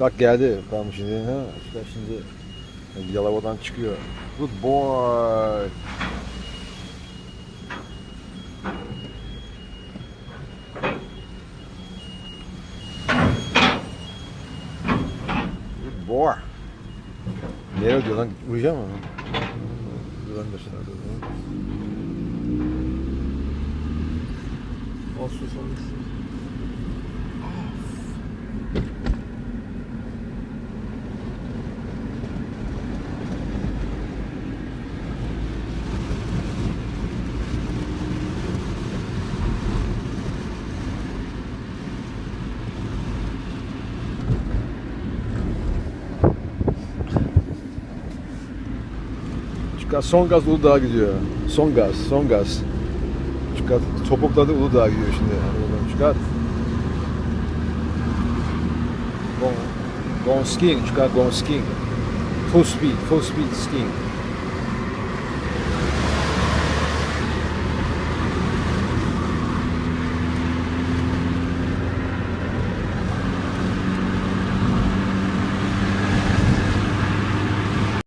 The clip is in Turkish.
Bak geldi. Tamam şimdi. Ha, işte şimdi Yalova'dan çıkıyor. Good boy. Good boy. Nereye diyor lan? Uyuyacak mı? Buradan göster. Al su Çıkar son gaz Uludağ'a gidiyor. Son gaz, son gaz. Çıkar topukladı Uludağ'a gidiyor şimdi. Hadi bakalım çıkar. Go, go on skiing, çıkar go on skiing. Full speed, full speed skiing.